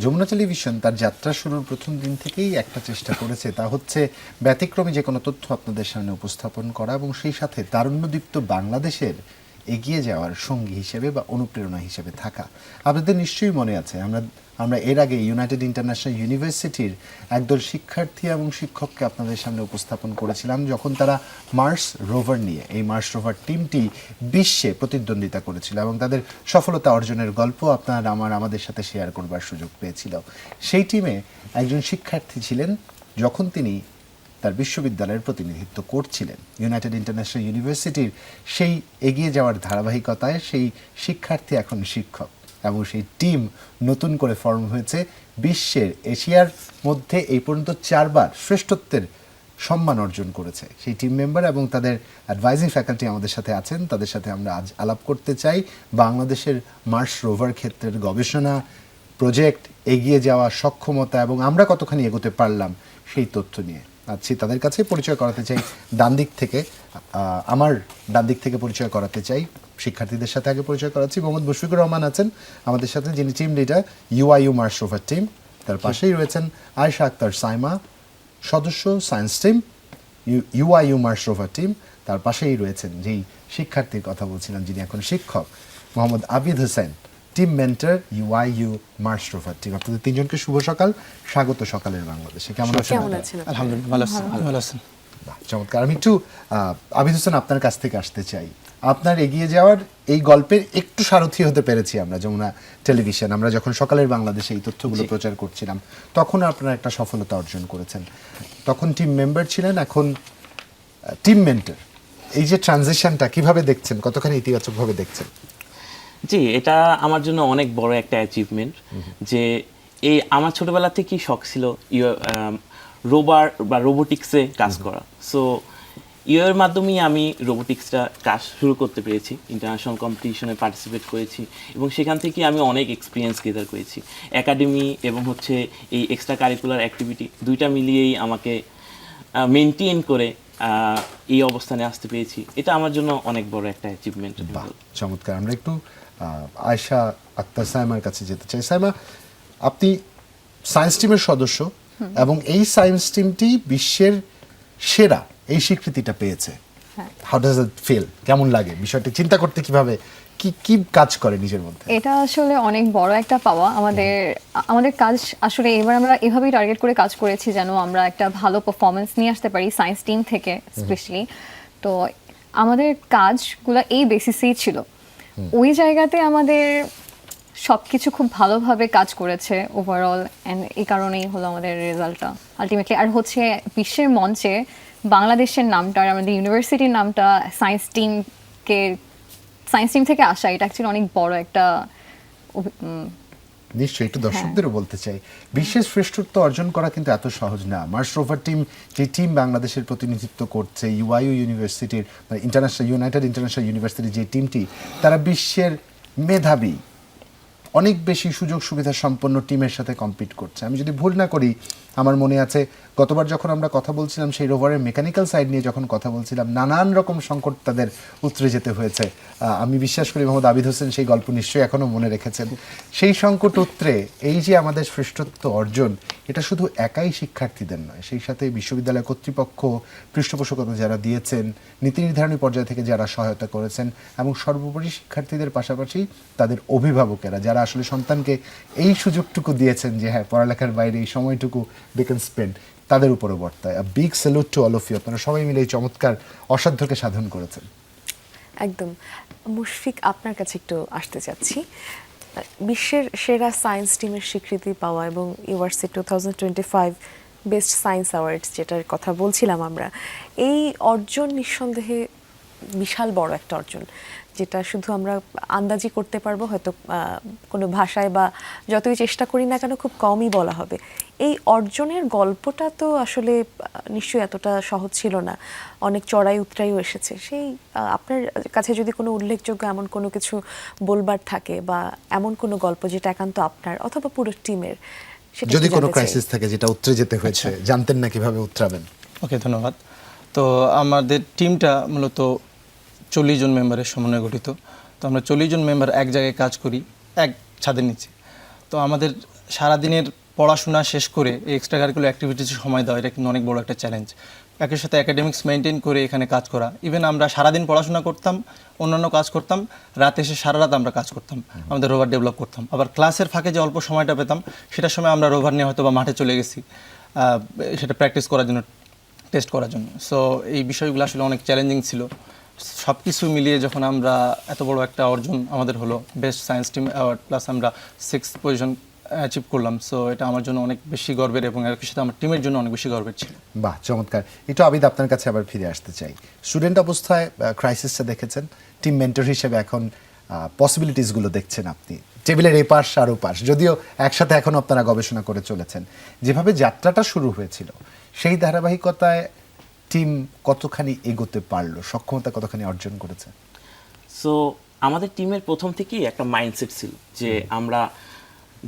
Jamuna television তার যাত্রা শুরুর প্রথম দিন থেকেই একটা চেষ্টা করেছে। তা হচ্ছে ব্যতিক্রমী যে কোনো তথ্য আপনাদের সামনে উপস্থাপন করা এবং সেই সাথে তারুণ্যদীপ্ত বাংলাদেশের এগিয়ে যাওয়ার সঙ্গী হিসেবে বা অনুপ্রেরণা হিসেবে থাকা। আপনাদের নিশ্চয়ই মনে আছে, আমরা আমরা এর আগে ইউনাইটেড ইন্টারন্যাশনাল ইউনিভার্সিটির একদল শিক্ষার্থী এবং শিক্ষককে আপনাদের সামনে উপস্থাপন করেছিলাম, যখন তারা মার্স রোভার নিয়ে, এই মার্স রোভার টিমটি বিশ্বে প্রতিদ্বন্দ্বিতা করেছিল এবং তাদের সফলতা অর্জনের গল্প আপনার আমার, আমাদের সাথে শেয়ার করবার সুযোগ পেয়েছিল। সেই টিমে একজন শিক্ষার্থী ছিলেন, যখন তিনি তার বিশ্ববিদ্যালয়ের প্রতিনিধিত্ব করছিলেন। ইউনাইটেড ইন্টারন্যাশনাল ইউনিভার্সিটির সেই এগিয়ে যাওয়ার ধারাবাহিকতায় সেই শিক্ষার্থী এখন শিক্ষক। এবং সেই টিম নতুন করে ফর্ম হয়েছে বিশ্বের এশিয়ার মধ্যে এই পর্যন্ত চারবার শ্রেষ্ঠত্বের সম্মান অর্জন করেছে। সেই টিম মেম্বার এবং তাদের অ্যাডভাইজিং ফ্যাকাল্টি আমাদের সাথে আছেন। তাদের সাথে আমরা আজ আলাপ করতে চাই। বাংলাদেশের মার্স রোভার ক্ষেত্রের গবেষণা প্রজেক্ট এগিয়ে যাওয়া সক্ষমতা এবং আমরা কতখানি এগোতে পারলাম সেই তথ্য নিয়ে। আছি তাদের কাছে পরিচয় করাতে চাই। ডান দিক থেকে আমার ডান দিক থেকে পরিচয় করাতে চাই। শিক্ষার্থীদের সাথে আগে পরিচয় করাচ্ছি। মোহাম্মদ মুশফিকুর রহমান আছেন আমাদের সাথে যিনি team leader UIU Mars rover team তার পাশেই রয়েছেন আয়শা আক্তার সাইমা সদস্য science team UIU Mars rover team তার পাশেই রয়েছেন যেই শিক্ষার্থীর কথা বলছিলাম যিনি এখন শিক্ষক Mohammad Abid Hossain team mentor UIU Mars rover team আপনাদের তিনজনকে শুভ সকাল স্বাগত সকালের বাংলাদেশে। কেমন আছেন? আলহামদুলিল্লাহ ভালো আছেন ভালো। আছেন। চমৎকার। আমি একটু আবিদ হোসেন আপনার কাছ থেকে আসতে চাই। আপনার এগিয়ে যাওয়ার এই গল্পের একটু সারথি হতে পেরেছি আমরা যমুনা টেলিভিশন। আমরা যখন সকালের বাংলাদেশে এই তথ্যগুলো প্রচার করছিলাম তখন আপনারা একটা সফলতা অর্জন করেছেন। তখন টিম মেম্বার ছিলেন এখন টিম মেন্টার এই যে ট্রানজিশনটা কীভাবে দেখছেন কতখানি ইতিবাচকভাবে দেখছেন? জি এটা আমার জন্য অনেক বড় একটা অ্যাচিভমেন্ট যে এই আমার ছোটবেলা থেকেই শখ ছিল রোবার বা রোবোটিক্সে কাজ করা। সো ইয়ের মাধ্যমেই আমি রোবোটিক্সটা কাজ শুরু করতে পেরেছি ইন্টারন্যাশনাল কম্পিটিশনে পার্টিসিপেট করেছি এবং সেখান থেকে আমি অনেক এক্সপিরিয়েন্স গেদার করেছি। একাডেমি এবং হচ্ছে এই এক্সট্রা কারিকুলার অ্যাক্টিভিটি দুইটা মিলিয়েই আমাকে মেনটেন করে এই অবস্থানে আসতে পেরেছি। এটা আমার জন্য অনেক বড় একটা অ্যাচিভমেন্ট চমৎকার। আমরা একটু আয়শা আক্তার সাইমার কাছে যেতে চাই। সাইমা আপনি সায়েন্স টিমের সদস্য এবং এই সায়েন্স টিমটি বিশ্বের সেরা এই স্বীকৃতিটা পেয়েছে। হাউ ডাজ ইট ফিল কেমন লাগে? বিষয়টা চিন্তা করতে কীভাবে কি কি কাজ করে নিজের মধ্যে? এটা আসলে অনেক বড় একটা পাওয়া। আমাদের আমাদের কাজ আসলে এবার আমরা এভাবেই টার্গেট করে কাজ করেছি যেন আমরা একটা ভালো পারফরমেন্স নিয়ে আসতে পারি সায়েন্স টিম থেকে স্পেশালি তো আমাদের কাজগুলো এই বেসিসেই ছিল। ওই জায়গাতে আমাদের সব কিছু খুব ভালোভাবে কাজ করেছে ওভারঅল অ্যান্ড এই কারণেই হলো আমাদের রেজাল্টটা আলটিমেটলি আর হচ্ছে বিশ্বের মঞ্চে বাংলাদেশের নামটা আর আমাদের ইউনিভার্সিটির নামটা সায়েন্স টিমকে সায়েন্স টিম থেকে আসা এটা অ্যাকচুয়ালি অনেক বড় একটা নিশ্চয়ই একটু দর্শকদেরও বলতে চাই। বিশ্বের শ্রেষ্ঠত্ব অর্জন করা কিন্তু এত সহজ না। মার্স রোভার টিম যে টিম বাংলাদেশের প্রতিনিধিত্ব করছে ইউআইইউ ইউনিভার্সিটির বা ইন্টারন্যাশনাল ইউনাইটেড ইন্টারন্যাশনাল ইউনিভার্সিটির যে টিমটি তারা বিশ্বের মেধাবী। অনেক বেশি সুযোগ সুবিধা সম্পন্ন টিমের সাথে কম্পিট করছে। আমি যদি ভুল না করি আমার মনে আছে, গতবার যখন আমরা কথা বলছিলাম সেই রোভারের মেকানিক্যাল সাইড নিয়ে যখন কথা বলছিলাম, নানান রকম সংকট তাদের উতরে যেতে হয়েছে। আমি বিশ্বাস করি মোহাম্মদ আবিদ হোসেন সেই গল্প নিশ্চয়ই এখনও মনে রেখেছেন। সেই সংকট উতরে এই যে আমাদের শ্রেষ্ঠত্ব অর্জন, এটা শুধু একাই শিক্ষার্থীদের নয়, সেই সাথে বিশ্ববিদ্যালয় কর্তৃপক্ষ, পৃষ্ঠপোষকতা যারা দিয়েছেন, নীতি নির্ধারণী পর্যায় থেকে যারা সহায়তা করেছেন এবং সর্বোপরি শিক্ষার্থীদের পাশাপাশি তাদের অভিভাবকেরা, যারা আসলে সন্তানকে এই সুযোগটুকু দিয়েছেন যে হ্যাঁ পড়ালেখার বাইরে এই সময়টুকু দে ক্যান স্পেন্ড তাদের উপরে বর্তায়। Big salute to all of you আপনারা সবাই মিলে এই চমৎকার অসাধ্যকে সাধন করেছেন। একদম। মুশফিক, আপনার কাছে একটু আসতে চাচ্ছি। বিশ্বের সেরা সায়েন্স টিমের স্বীকৃতি পাওয়া এবং URC two thousand twenty five best science awards যেটার কথা বলছিলাম আমরা, এই অর্জন নিঃসন্দেহে বিশাল বড় একটা অর্জন। যেটা শুধু আমরা আন্দাজি করতে পারব হয়তো কোনো ভাষায় বা যতই চেষ্টা করি না কেন খুব কমই বলা হবে। এই অর্জনের গল্পটা তো আসলে নিশ্চয়ই এতটা সহজ ছিল না। অনেক চড়াই উতরাইও এসেছে। সেই আপনার কাছে যদি কোনো উল্লেখযোগ্য এমন কোনো কিছু বলবার থাকে বা এমন কোনো গল্প যেটা একান্ত আপনার অথবা পুরো টিমের সেটা যদি কোনো ক্রাইসিস থাকে যেটা উতরে যেতে হয়েছে জানতেন না কীভাবে উতরাবেন? ওকে ধন্যবাদ। তো আমাদের টিমটা মূলত চল্লিশ জন মেম্বারের সমন্বয়ে গঠিত। তো আমরা চল্লিশ জন মেম্বার এক জায়গায় কাজ করি, এক ছাদের নিচে। তো আমাদের সারাদিনের পড়াশোনা শেষ করে এই এক্সট্রা কারিকুলার অ্যাক্টিভিটিসে সময় দেওয়া, এটা কিন্তু অনেক বড় একটা চ্যালেঞ্জ একের সাথে একাডেমিক্স মেনটেন করে এখানে কাজ করা। ইভেন আমরা সারাদিন পড়াশোনা করতাম, অন্যান্য কাজ করতাম, রাতে এসে সারা রাত আমরা কাজ করতাম, আমাদের রোভার ডেভেলপ করতাম। আবার ক্লাসের ফাঁকে যে অল্প সময়টা পেতাম, সেটার সময় আমরা রোভার নিয়ে হয়তো বা মাঠে চলে গেছি সেটা প্র্যাকটিস করার জন্য টেস্ট করার জন্য। সো এই বিষয়গুলো আসলে অনেক চ্যালেঞ্জিং ছিল। সব কিছু মিলিয়ে যখন আমরা এত বড় একটা অর্জন আমাদের হলো, best science team award plus আমরা সিক্স পজিশন অ্যাচিভ করলাম। সো এটা আমার জন্য অনেক বেশি গর্বের এবং এর সাথে আমার টিমের জন্য অনেক বেশি গর্বের ছিল। বাহ, চমৎকার। একটু আবিদ আপনার কাছে আবার ফিরে আসতে চাই। স্টুডেন্ট অবস্থায় ক্রাইসিসটা দেখেছেন। টিম মেন্টর হিসেবে এখন পসিবিলিটিসগুলো দেখছেন আপনি। টেবিলের এ পাশ আর ও পাশ যদিও একসাথে এখন আপনারা গবেষণা করে চলেছেন। যেভাবে যাত্রাটা শুরু হয়েছিল, সেই ধারাবাহিকতায় টিম কতখানি এগোতে পারল? সক্ষমতা কতখানি অর্জন করেছে? সো আমাদের টিমের প্রথম থেকেই একটা মাইন্ডসেট ছিল যে আমরা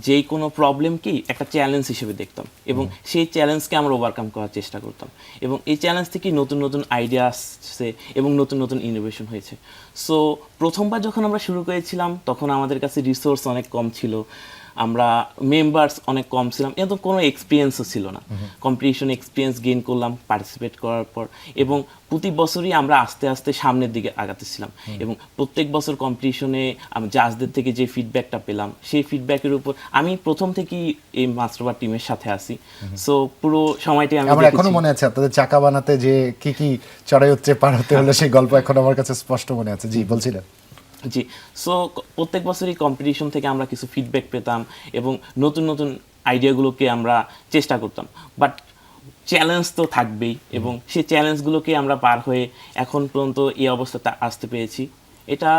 যেই কোনো প্রবলেমকেই একটা চ্যালেঞ্জ হিসেবে দেখতাম এবং সেই চ্যালেঞ্জকে আমরা ওভারকাম করার চেষ্টা করতাম এবং এই চ্যালেঞ্জ থেকেই নতুন নতুন আইডিয়া আসছে এবং নতুন নতুন ইনোভেশন হয়েছে। সো প্রথমবার যখন আমরা শুরু করেছিলাম তখন আমাদের কাছে রিসোর্স অনেক কম ছিল। আমরা মেম্বার্স অনেক কম ছিলাম এরকম কোনো এক্সপিরিয়েন্সও ছিল না। কম্পিটিশন এক্সপিরিয়েন্স গেইন করলাম পার্টিসিপেট করার পর এবং প্রতি বছরই আমরা আস্তে আস্তে সামনের দিকে আগাতেছিলাম এবং প্রত্যেক বছর কম্পিটিশনে আমি জাজদের থেকে যে ফিডব্যাকটা পেলাম সেই ফিডব্যাকের উপর আমি প্রথম থেকেই এই মাস্টারবার টিমের সাথে আছি। সো পুরো সময়টাই আমি আমার এখনও মনে আছে আপনাদের চাকা বানাতে যে কি কি চড়াই হচ্ছে পার হতে হলো সেই গল্প এখন আমার কাছে স্পষ্ট মনে আছে। জি বলছিলেন। জি সো প্রত্যেক বছরই কম্পিটিশন থেকে আমরা কিছু ফিডব্যাক পেতাম এবং নতুন নতুন আইডিয়াগুলোকে আমরা চেষ্টা করতাম। বাট চ্যালেঞ্জ তো থাকবেই এবং সেই চ্যালেঞ্জগুলোকে আমরা পার হয়ে এখন পর্যন্ত এই অবস্থাতে আসতে পেরেছি। এটা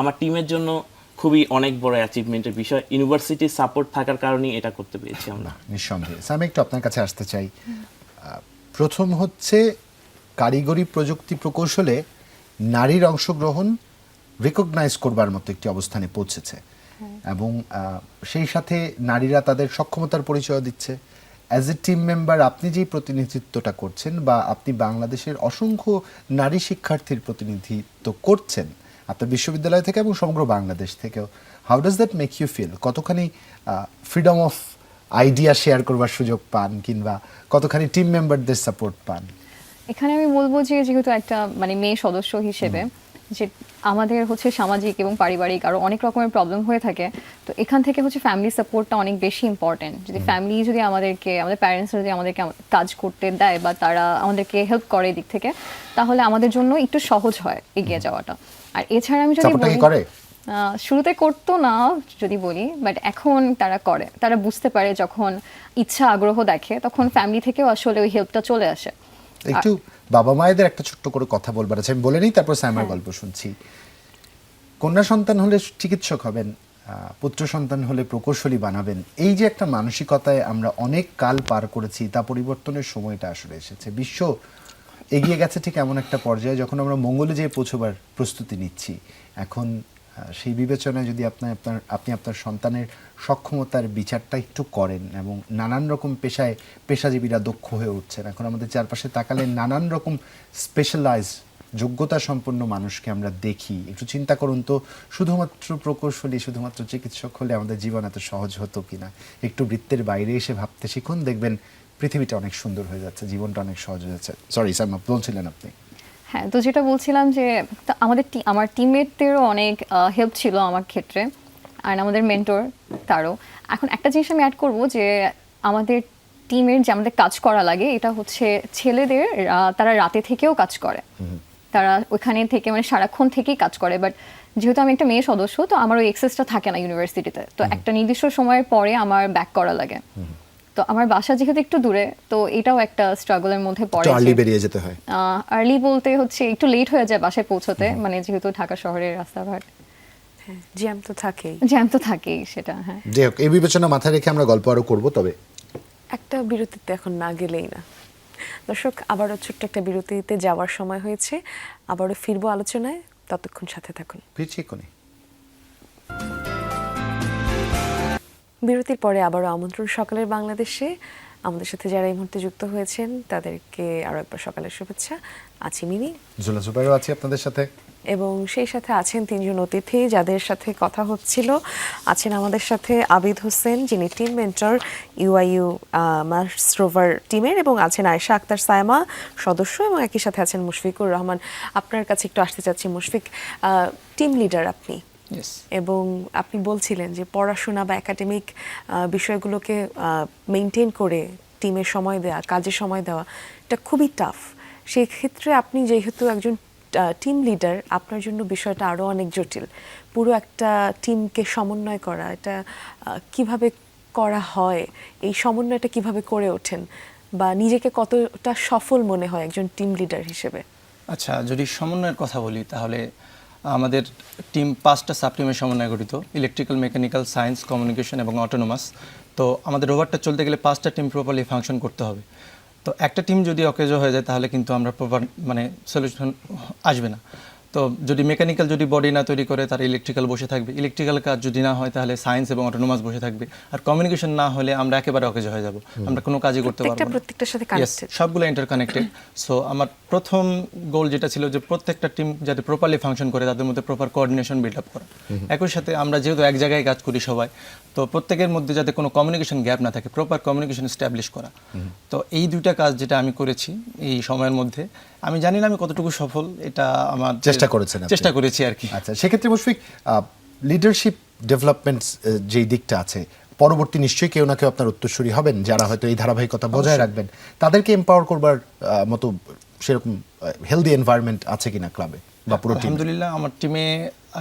আমার টিমের জন্য খুবই অনেক বড় অ্যাচিভমেন্টের বিষয়। ইউনিভার্সিটির সাপোর্ট থাকার কারণেই এটা করতে পেরেছি আমরা। নিঃসন্দেহে। আমি একটু আপনার কাছে আসতে চাই। প্রথম হচ্ছে কারিগরি প্রযুক্তি প্রকৌশলে নারীর অংশগ্রহণ রেকগনাইজ করবার মতো একটি অবস্থানে পৌঁছেছে। এবং আহ, সেই সাথে নারীরা তাদের সক্ষমতার পরিচয় দিচ্ছে। অ্যাজ এ টিম মেম্বার আপনি যেই প্রতিনিধিত্বটা করছেন বা আপনি বাংলাদেশের অসংখ্য নারী শিক্ষার্থীর প্রতিনিধিত্ব করছেন আপনার বিশ্ববিদ্যালয় থেকে এবং সমগ্র বাংলাদেশ থেকেও how does that make you feel কতখানি ফ্রিডম অফ আইডিয়া শেয়ার করবার সুযোগ পান কিংবা কতখানি টিম মেম্বারদের সাপোর্ট পান? এখানে আমি বলব যে যেহেতু একটা মানে মেয়ে সদস্য হিসেবে যে আমাদের হচ্ছে সামাজিক এবং পারিবারিক আরও অনেক রকমের প্রবলেম হয়ে থাকে তো এখান থেকে হচ্ছে ফ্যামিলি সাপোর্টটা অনেক বেশি ইম্পর্টেন্ট যদি ফ্যামিলি যদি আমাদেরকে আমাদের প্যারেন্টসরা যদি আমাদেরকে কাজ করতে দেয় বা তারা আমাদেরকে হেল্প করে এদিক থেকে তাহলে আমাদের জন্য একটু সহজ হয় এগিয়ে যাওয়াটা। আর এছাড়া আমি যদি বলি শুরুতে করতো না যদি বলি বাট এখন তারা করে। তারা বুঝতে পারে যখন ইচ্ছা আগ্রহ দেখে তখন ফ্যামিলি থেকেও আসলে ওই হেল্পটা চলে আসে। একটু বাবা মায়েদের একটা ছোট্ট করে কথা বলবার আছে। আমি বলে নিই তারপর স্যামের গল্প শুনছি। কন্যা সন্তান হলে চিকিৎসক হবেন পুত্র সন্তান হলে প্রকৌশলী বানাবেন। এই যে একটা মানসিকতায় আমরা অনেক কাল পার করেছি তা পরিবর্তনের সময়টা আসলে এসেছে। বিশ্ব এগিয়ে গেছে ঠিক এমন একটা পর্যায়ে যখন আমরা মঙ্গলে যেয়ে পৌঁছবার প্রস্তুতি নিচ্ছি। এখন সেই বিবেচনায় যদি আপনার আপনার, আপনি আপনার সন্তানের সক্ষমতার বিচারটা একটু করেন এবং নানান রকম পেশায় পেশাজীবীরা দক্ষ হয়ে উঠছেন। এখন আমাদের চারপাশে তাকালে নানান রকম স্পেশালাইজ যোগ্যতা সম্পন্ন মানুষকে আমরা দেখি। একটু চিন্তা করুন তো, শুধুমাত্র প্রকৌশলী, শুধুমাত্র চিকিৎসক হলে আমাদের জীবন এত সহজ হতো কিনা? একটু বৃত্তের বাইরে এসে ভাবতে শিখুন, দেখবেন পৃথিবীটা অনেক সুন্দর হয়ে যাচ্ছে, জীবনটা অনেক সহজ হয়ে যাচ্ছে। সরি স্যার বলছিলেন আপনি। হ্যাঁ তো যেটা বলছিলাম যে আমাদের আমার টিমমেটদেরও অনেক হেল্প ছিল আমার ক্ষেত্রে আর আমাদের মেন্টর তারও। এখন একটা জিনিস আমি অ্যাড করব যে আমাদের টিমের যে আমাদের কাজ করা লাগে এটা হচ্ছে ছেলেদের তারা রাতে থেকেও কাজ করে। তারা ওখানে থেকে মানে সারাক্ষণ থেকেই কাজ করে বাট যেহেতু আমি একটা মেয়ে সদস্য তো আমার ওই এক্সেসটা থাকে না ইউনিভার্সিটিতে তো একটা নির্দিষ্ট সময়ের পরে আমার ব্যাক করা লাগে। তো আমার বাসা যেহেতু একটু দূরে তো এটাও একটা স্ট্রাগলের মধ্যে পড়ে আর্লি বেরিয়ে যেতে হয়। আর্লি বলতে হচ্ছে একটু লেট হয়ে যায় বাসায় পৌঁছতে মানে যেহেতু ঢাকা শহরের রাস্তাঘাট। হ্যাঁ জ্যাম তো থাকেই। জ্যাম তো থাকেই সেটা হ্যাঁ। যাই হোক এই বিবেচনা মাথায় রেখে আমরা গল্প আরও করব তবে একটা বিরতিতে এখন না গেলেই না। দর্শক আবারও ছোট্ট একটা বিরতিতে যাওয়ার সময় হয়েছে। আবারও ফিরবো আলোচনায়। ততক্ষণ সাথে থাকুন। ফিরছি এক্ষুনি। বিরতির পরে আবারও আমন্ত্রণ সকালের বাংলাদেশে। আমাদের সাথে যারা এই মুহূর্তে যুক্ত হয়েছেন তাদেরকে আরও একবার সকালের শুভেচ্ছা। আছি মিনি জুলা জুবাইরও আছি আপনাদের সাথে। এবং সেই সাথে আছেন তিনজন অতিথি যাদের সাথে কথা হচ্ছিল। আছেন আমাদের সাথে আবিদ হোসেন যিনি team mentor UIU Mars rover টিমের এবং আছেন আয়েশা আক্তার সায়মা সদস্য এবং একই সাথে আছেন মুশফিকুর রহমান। আপনার কাছে একটু আসতে চাচ্ছি মুশফিক টিম লিডার আপনি। এবং আপনি বলছিলেন যে পড়াশোনা বা একাডেমিক বিষয়গুলোকে মেনটেন করে টিমে সময় দেওয়া কাজে সময় দেওয়া এটা খুবই টাফ সেই ক্ষেত্রে আপনি যেহেতু একজন টিম লিডার আপনার জন্য বিষয়টা আরও অনেক জটিল। পুরো একটা টিমকে সমন্বয় করা এটা কীভাবে করা হয় এই সমন্বয়টা কীভাবে করে ওঠেন বা নিজেকে কতটা সফল মনে হয় একজন টিম লিডার হিসেবে? আচ্ছা যদি সমন্বয়ের কথা বলি তাহলে আমাদের টিম পাঁচটা সাবটিমের সমন্বয়ে গঠিত ইলেকট্রিক্যাল মেকানিক্যাল সায়েন্স কমিউনিকেশন এবং অটোনোমাস তো আমাদের রোভারটা চলতে গেলে পাঁচটা টিম প্রপারলি ফাংশন করতে হবে। তো একটা টিম যদি অকেজ হয়ে যায়, তাহলে কিন্তু আমরা প্রপার মানে সলিউশন আসবে না। তো যদি মেকানিক্যাল যদি বডি না তৈরি করে তার ইলেকট্রিক্যাল বসে থাকবে। ইলেকট্রিক্যাল কাজ যদি না হয় তাহলে সায়েন্স এবং অটোনোমাস বসে থাকবে। আর কমিউনিকেশন না হলে আমরা একেবারে অকেজ হয়ে যাব। আমরা কোনো কাজই করতে পারব প্রত্যেকটার সাথে কানেক্টেড সবগুলো ইন্টারকানেক্টেড সো আমার প্রথম গোল যেটা ছিল যে প্রত্যেকটা টিম যাতে প্রপারলি ফাংশন করে তাদের মধ্যে প্রপার কোঅর্ডিনেশন বিল্ড আপ করা। একই সাথে আমরা যেহেতু এক জায়গায় কাজ করি সবাই তো প্রত্যেকের মধ্যে যাতে কোনো কমিউনিকেশন গ্যাপ না থাকে প্রপার কমিউনিকেশন স্ট্যাবলিশ করা। তো এই দুইটা কাজ যেটা আমি করেছি এই সময়ের মধ্যে আমি জানি না আমি কতটুকু সফল এটা আমার চেষ্টা করেছেন। চেষ্টা করেছি আর কি। আচ্ছা সেক্ষেত্রে মুশফিক লিডারশিপ ডেভেলপমেন্ট যেই দিকটা আছে পরবর্তী নিশ্চয়ই কেউ না কেউ আপনার উত্তরসূরি হবেন যারা হয়তো এই ধারাবাহিকতা বজায় রাখবেন। তাদেরকে এম্পাওয়ার করবার মতো সেরকম হেলদি এনভায়রনমেন্ট আছে কিনা ক্লাবে বা পুরো টিমে আলহামদুলিল্লাহ আমার টিমে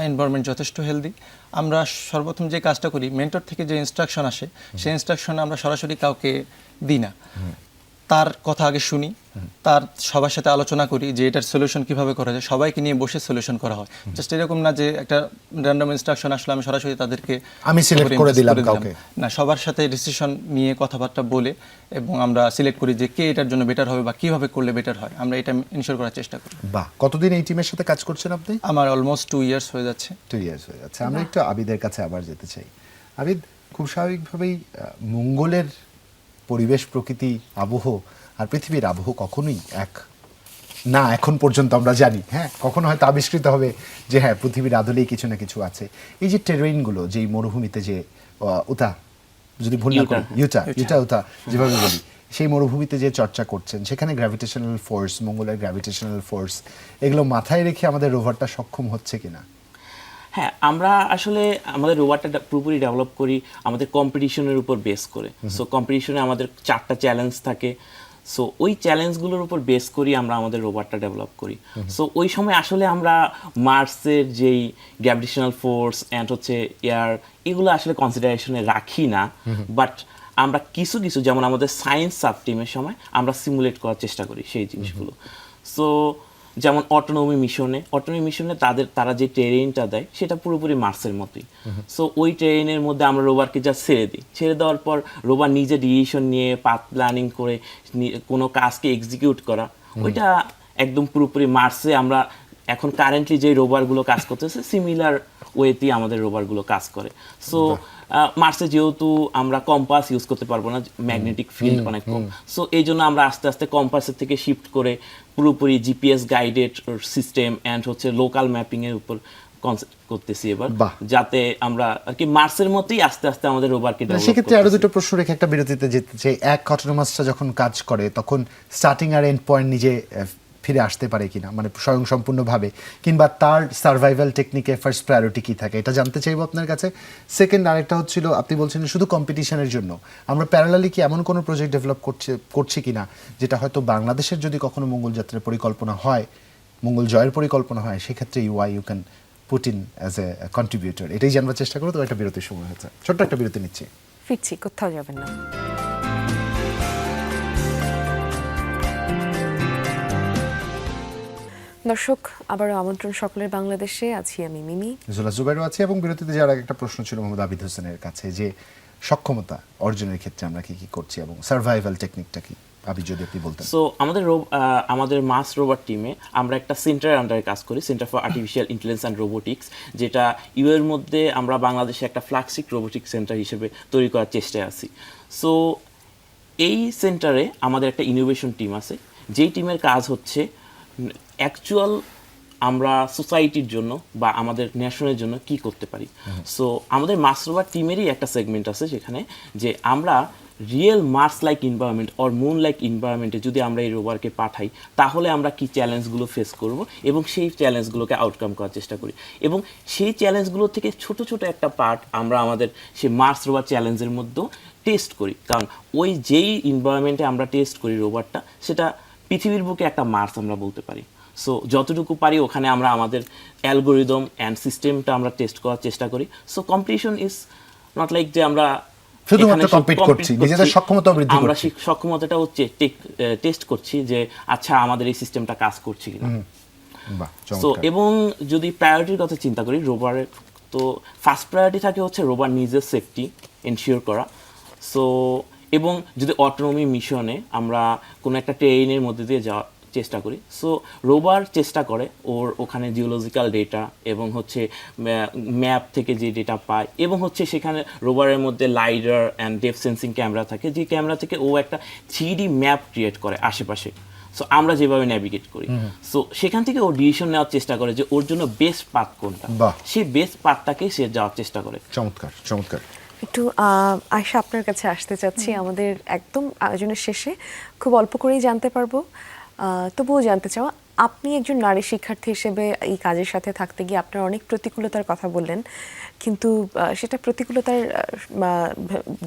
এনভায়রনমেন্ট যথেষ্ট হেলদি আমরা সর্বপ্রথম যে কাজটা করি মেন্টর থেকে যে ইনস্ট্রাকশন আসে সেই ইনস্ট্রাকশন আমরা সরাসরি কাউকে দিই না। তার কথা আগে শুনি তার সবার সাথে আলোচনা করি যে এটার সলিউশন কীভাবে করা যায় সবাইকে নিয়ে বসে সলিউশন করা হয়। জাস্ট এরকম না যে একটা র্যান্ডম ইনস্ট্রাকশন আসলে আমি সরাসরি তাদেরকে আমি select করে দিলাম কাউকে। না সবার সাথে ডিসিশন নিয়ে কথাবার্তা বলে এবং আমরা সিলেক্ট করি যে কে এটার জন্য বেটার হবে বা কীভাবে করলে বেটার হয়। আমরা এটা ইনশোর করার চেষ্টা করি। বাহ কতদিন এই টিমের সাথে কাজ করছেন আপনি? আমার অলমোস্ট টু ইয়ার্স হয়ে যাচ্ছে। টু ইয়ার্স হয়ে যাচ্ছে। আমরা একটু আবিদের কাছে আবার যেতে চাই। আবিদ খুব স্বাভাবিকভাবেই মঙ্গলের পরিবেশ প্রকৃতি আবহ আর পৃথিবীর আবহ কখনোই এক। না এখন পর্যন্ত আমরা জানি হ্যাঁ? কখনো হয়তো আবিষ্কৃত হবে যে হ্যাঁ পৃথিবীর আদলেই কিছু না কিছু আছে। এই যে টেরেইনগুলো যেই মরুভূমিতে যে আহ, উতা যদি ভুল না করি ইউটা ইউটা উতা যেভাবে বলি সেই মরুভূমিতে যে চর্চা করছেন সেখানে গ্র্যাভিটেশনাল ফোর্স মঙ্গলের গ্র্যাভিটেশনাল ফোর্স এগুলো মাথায় রেখে আমাদের রোভারটা সক্ষম হচ্ছে কিনা? হ্যাঁ আমরা আসলে আমাদের রোবটটা পুরোপুরি ডেভেলপ করি আমাদের কম্পিটিশনের উপর বেস করে। সো কম্পিটিশনে আমাদের চারটা চ্যালেঞ্জ থাকে। সো ওই চ্যালেঞ্জগুলোর উপর বেস করি আমরা আমাদের রোবটটা ডেভেলপ করি। সো ওই সময় আসলে আমরা মার্সের যেই গ্র্যাভিটেশনাল ফোর্স অ্যান্ড হচ্ছে এয়ার এগুলো আসলে কনসিডারেশনে রাখি না। বাট আমরা কিছু কিছু যেমন আমাদের সায়েন্স সাব টিমের সময় আমরা সিমুলেট করার চেষ্টা করি সেই জিনিসগুলো। সো যেমন অটোনমি মিশনে অটোনমি মিশনে তাদের, তারা যে ট্রেনটা দেয়, সেটা পুরোপুরি মার্সের মতোই। সো ওই ট্রেনের মধ্যে আমরা রোবারকে যা ছেড়ে দিই। ছেড়ে দেওয়ার পর রোবার নিজে ডিসিশন নিয়ে পাথ প্ল্যানিং করে কোনো কাজকে এক্সিকিউট করা, ওইটা একদম পুরোপুরি মার্সে আমরা এখন কারেন্টলি যে রোবারগুলো কাজ করতেছে সিমিলার ওয়েতেই আমাদের রোবারগুলো কাজ করে। সো মার্সে যেহেতু আমরা কম্পাস ইউজ করতে পারব না ম্যাগনেটিক ফিল্ড অনেক কম। সো এই জন্য আমরা আস্তে আস্তে কম্পাসের থেকে শিফট করে পুরোপুরি জিপিএস গাইডেড সিস্টেম অ্যান্ড হচ্ছে লোকাল ম্যাপিং এর উপর কনসেপ্ট করতেছি এবার। যাতে আমরা আর কি মার্সের মতোই আস্তে আস্তে আমাদের রোবারকে না, সেক্ষেত্রে আরও দুটো প্রশ্ন রেখে একটা বিরতিতে যেতে চাই। এক অটোনোমাসটা যখন কাজ করে তখন স্টার্টিং আর এন্ড পয়েন্ট নিজে ফিরে আসতে পারে কিনা মানে স্বয়ং সম্পূর্ণভাবে কিংবা তার সার্ভাইভাল টেকনিকে ফার্স্ট প্রায়োরিটি কি থাকে, এটা জানতে চাইব আপনার কাছে। সেকেন্ড আরেকটা হচ্ছিল, আপনি বলছেন শুধু কম্পিটিশনের জন্য। আমরা প্যারালালি কি এমন কোনো প্রজেক্ট ডেভেলপ করছে, করছি কিনা, যেটা হয়তো বাংলাদেশের যদি কখনো মঙ্গল যাত্রার পরিকল্পনা হয়, মঙ্গল জয়ের পরিকল্পনা হয়, সেক্ষেত্রে UIU can put in as a contributor এটাই জানবার চেষ্টা করো, তো একটা বিরতির সময় হয়েছে। ছোট্ট একটা বিরতি নিচ্ছি। ফিরছি, কোথাও যাবেন না। দর্শক আবারও আমন্ত্রণ সকলের বাংলাদেশে। আছি আমি মিমি। জোলা জুবাইরও আছে এবং বিরতিতে যাওয়ার আগে একটা প্রশ্ন ছিল মোহাম্মদ আবিদ হোসেনের কাছে যে সক্ষমতা অর্জনের ক্ষেত্রে আমরা কি কি করছি এবং সার্ভাইভাল টেকনিকটা কি? আবিদ যদি আপনি বলতেন। সো আমাদের আমাদের মাস রোবট টিমে আমরা একটা সেন্টারের আন্ডারে কাজ করি centre for artificial intelligence and robotics যেটা ইউ এর মধ্যে আমরা বাংলাদেশে একটা ফ্ল্যাগশিপ রোবোটিক সেন্টার হিসেবে তৈরি করার চেষ্টায় আছি। সো এই সেন্টারে আমাদের একটা ইনোভেশন টিম আছে যেই টিমের কাজ হচ্ছে অ্যাকচুয়াল আমরা সোসাইটির জন্য বা আমাদের ন্যাশনের জন্য কি করতে পারি? সো আমাদের মাস্টারবার টিমেরই একটা সেগমেন্ট আছে সেখানে যে আমরা real Mars like environment or moon like ইনভায়রনমেন্টে যদি আমরা এই রোভারকে পাঠাই তাহলে আমরা কি চ্যালেঞ্জগুলো ফেস করব এবং সেই চ্যালেঞ্জগুলোকে আউটকাম করার চেষ্টা করি। এবং সেই চ্যালেঞ্জগুলো থেকে ছোট ছোট একটা পার্ট আমরা আমাদের সেই মার্স রোভার চ্যালেঞ্জের মধ্যেও টেস্ট করি। কারণ ওই যেই ইনভায়রনমেন্টে আমরা টেস্ট করি রোভারটা সেটা পৃথিবীর বুকে একটা মার্স আমরা বলতে পারি। সো যতটুকু পারি ওখানে আমরা আমাদের অ্যালগোরিদম অ্যান্ড সিস্টেমটা আমরা টেস্ট করার চেষ্টা করি। So competition is not like যে আমরা শুধুমাত্র এখানে শুধু compete compete করছি, নিজেদের সক্ষমতা বৃদ্ধি আমরা। সেই সক্ষমতাটাও টেস্ট করছি যে আচ্ছা আমাদের এই সিস্টেমটা কাজ করছে কিনা। সো এবং যদি প্রায়োরিটির কথা চিন্তা করি রোবারের তো ফার্স্ট প্রায়োরিটি থাকে হচ্ছে রোবার নিজের সেফটি এনশিওর করা। সো এবং যদি অটোনমি মিশনে আমরা কোনো একটা ট্রেনের মধ্যে দিয়ে যাওয়ার চেষ্টা করি সো রোবার চেষ্টা করে ওর ওখানে জিওলজিক্যাল ডেটা এবং হচ্ছে ম্যাপ থেকে যে ডেটা পায় এবং হচ্ছে সেখানে রোবারের মধ্যে lidar and depth sensing camera থাকে যে ক্যামেরা থেকে ও একটা থ্রি ম্যাপ ক্রিয়েট করে আশেপাশে। সো আমরা যেভাবে ন্যাভিগেট করি। সো সেখান থেকে ও ডিসিশন নেওয়ার চেষ্টা করে যে ওর জন্য বেস্ট পাথ কোনটা। সেই বেস্ট পাথটাকে সে যাওয়ার চেষ্টা করে। চমৎকার চমৎকার। একটু আয়শা আপনার কাছে আসতে চাচ্ছি। আমাদের একদম আয়োজনের শেষে খুব অল্প করেই জানতে পারব। তবুও জানতে চাওয়া আপনি একজন নারী শিক্ষার্থী হিসেবে এই কাজের সাথে থাকতে গিয়ে আপনার অনেক প্রতিকূলতার কথা বললেন। কিন্তু সেটা প্রতিকূলতার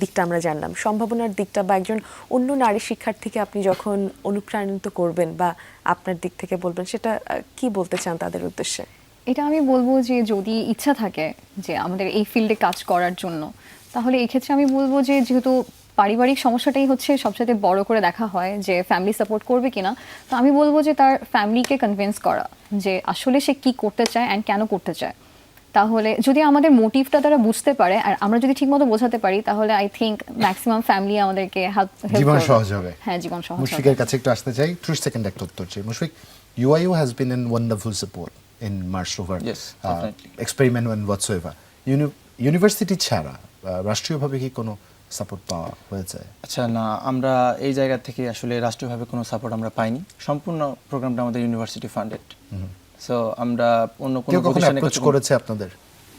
দিকটা আমরা জানলাম। সম্ভাবনার দিকটা বা একজন অন্য নারী শিক্ষার্থীকে আপনি যখন অনুপ্রাণিত করবেন বা আপনার দিক থেকে বলবেন সেটা কি বলতে চান তাদের উদ্দেশ্যে? এটা আমি বলব যে যদি ইচ্ছা থাকে যে আমাদের এই ফিল্ডে কাজ করার জন্য তাহলে এক্ষেত্রে আমি বলব যে যেহেতু পারিবারিক সমস্যাটাই হচ্ছে সবচেয়ে বড় করে দেখা হয় যে ফ্যামিলি সাপোর্ট করবে কিনা তো আমি বলব যে তার ফ্যামিলিকে কনভিন্স করা যে আসলে সে কি করতে চায় অ্যান্ড কেন করতে চায়। তাহলে যদি আমাদের মোটিভটা তারা বুঝতে পারে আর আমরা যদি ঠিকমতো বোঝাতে পারি তাহলে আই থিঙ্ক ম্যাক্সিমাম ফ্যামিলি আমাদেরকে হেল্প জীবন সহজ হবে। হ্যাঁ জীবন সহজ মুশফিকের কাছে একটু আসতে চাই। ত্রিশ সেকেন্ড একটা উত্তর চাই। Mushfiq UIU has been an wonderful support in Mars rover Yes, experiment one whatsoever university ছাড়া রাষ্ট্রীয়ভাবে কি কোনো সাপোর্ট পাওয়া হয়েছে? আচ্ছা না আমরা এই জায়গা থেকে আসলে রাষ্ট্রীয়ভাবে কোনো সাপোর্ট আমরা পাইনি। সম্পূর্ণ প্রোগ্রামটা আমাদের ইউনিভার্সিটি ফান্ডেড সো আমরা অন্য কোনো কাছে কোনো- করেছে আপনাদের?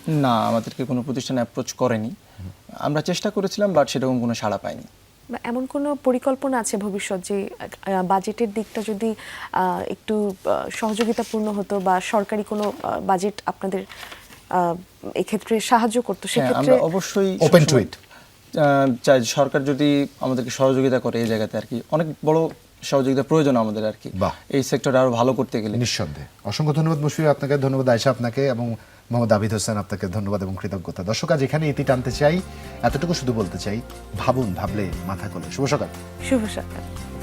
না আমাদেরকে কোনো প্রতিষ্ঠান অ্যাপ্রোচ করেনি। আমরা চেষ্টা করেছিলাম বাট সেরকম কোনো সাড়া পাইনি। বা এমন কোনো পরিকল্পনা আছে ভবিষ্যৎ যে বাজেটের দিকটা যদি আহ, একটু সহযোগিতাপূর্ণ হতো বা সরকারি কোনো বাজেট আপনাদের এক্ষেত্রে সাহায্য করতো হ্যাঁ সেক্ষেত্রে আমরা অবশ্যই Open to সবসময়, it. আহ, চাই সরকার যদি আমাদেরকে সহযোগিতা করে এই জায়গাতে আর কি। অনেক বড় সহযোগিতা প্রয়োজন আমাদের আর কি। এই সেক্টরটা আরও ভালো করতে গেলে। নিঃসন্দেহে। অসংখ্য ধন্যবাদ মুশফিক আপনাকে ধন্যবাদ আয়সা আপনাকে এবং মোহাম্মদ আবিদ হোসেন আপনাকে ধন্যবাদ এবং কৃতজ্ঞতা। দর্শক আজ এখানে ইতি টানতে চাই। এতটুকু শুধু বলতে চাই ভাবুন ভাবলে মাথা খোলে শুভ সকাল। শুভ সকাল।